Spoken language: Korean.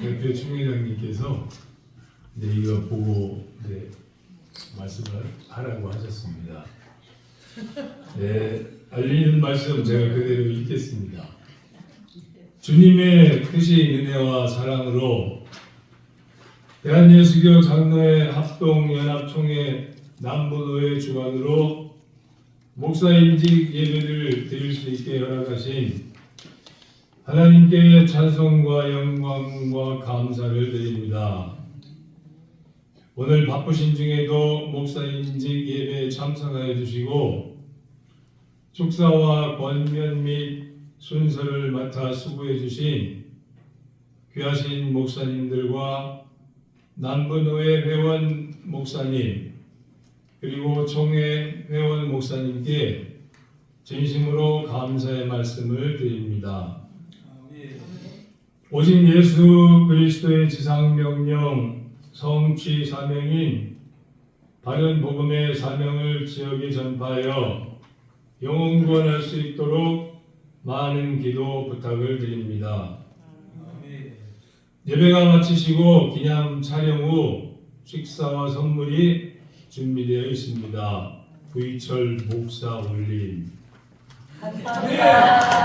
대표 총회장님께서 네, 이거 보고 네, 말씀을 하라고 하셨습니다. 네, 알리는 말씀 제가 그대로 읽겠습니다. 주님의 크신 은혜와 사랑으로 대한예수교 장로회 합동연합총회 남부노회 주관으로 목사임직 예배를 드릴 수 있게 허락하신 하나님께 찬송과 영광과 감사를 드립니다. 오늘 바쁘신 중에도 목사임직 예배에 참석하여 주시고 축사와 권면 및 순서를 맡아 수고해 주신 귀하신 목사님들과 남부노회 회원 목사님 그리고 총회 회원 목사님께 진심으로 감사의 말씀을 드립니다. 오직 예수 그리스도의 지상 명령 성취 사명인 바른 복음의 사명을 지역에 전파하여 영원권할 수 있도록 많은 기도 부탁을 드립니다. 예배가 마치시고 기념 촬영 후 식사와 선물이 준비되어 있습니다. 부이철 목사 올림 감사합니다.